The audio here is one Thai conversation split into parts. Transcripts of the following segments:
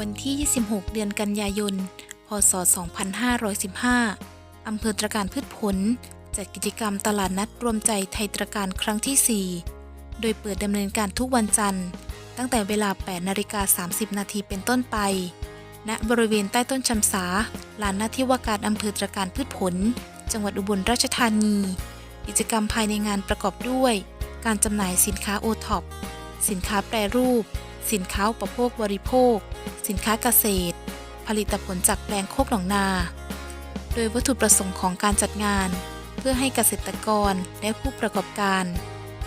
วันที่ 26 เดือนกันยายน พศ 2515 อำเภอตรการพืชผล จัดกิจกรรมตลาดนัดรวมใจไทยตรการครั้งที่ 4 โดยเปิดดำเนินการทุกวันจันทร์ ตั้งแต่เวลา 8 นาฬิกา 30 นาทีเป็นต้นไป ณ บริเวณใต้ต้นชำสา ลานหน้าที่ว่าการอำเภอตรการพืชผล จังหวัดอุบลราชธานี กิจกรรมภายในงานประกอบด้วย การจำหน่ายสินค้าโอท็อป สินค้าแปรรูป สินค้าอุปโภคบริโภค สินค้าเกษตร ผลิตผลจากแปลงโคกหนองนา โดยวัตถุประสงค์ของการจัดงาน เพื่อให้เกษตรกรและผู้ประกอบการ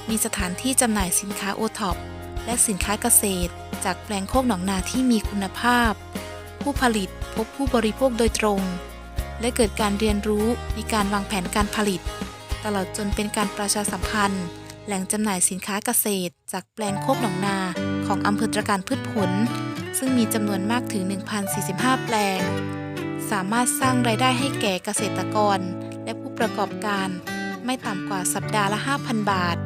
มีสถานที่จำหน่ายสินค้าโอท็อปและสินค้าเกษตร จากแปลงโคกหนองนาที่มีคุณภาพ ผู้ผลิตพบผู้บริโภคโดยตรง และเกิดการเรียนรู้ในการวางแผนการผลิต ตลอดจนเป็นการประชาสัมพันธ์ แหล่งจำหน่ายสินค้าเกษตร จากแปลงโคกหนองนา ของอำเภอตรการพืชผล ซึ่งมีจำนวนมากถึง 1,045 แปลง สามารถสร้างรายได้ให้แก่เกษตรกร และผู้ประกอบการไม่ต่ำกว่าสัปดาห์ละ 5,000 บาท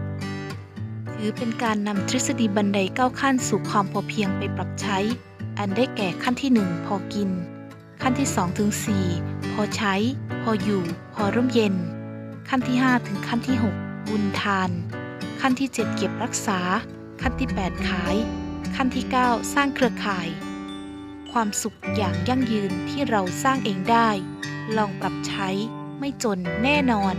ถือเป็นการนำทฤษฎีบันไดก้าวขั้นสู่ความพอเพียงไปปรับใช้ อันได้แก่ขั้นที่ 1 พอกิน ขั้นที่ 2 ถึง 4 พอใช้ พออยู่ พอร่มเย็น ขั้นที่ 5 ถึงขั้นที่ 6 บุญทาน ขั้นที่ 7 เก็บรักษา ขั้นที่ 8 ขาย ขั้นที่ 9 สร้างเครือข่าย ความสุขอย่างยั่งยืนที่เราสร้างเองได้ ลองปรับใช้ไม่จนแน่นอน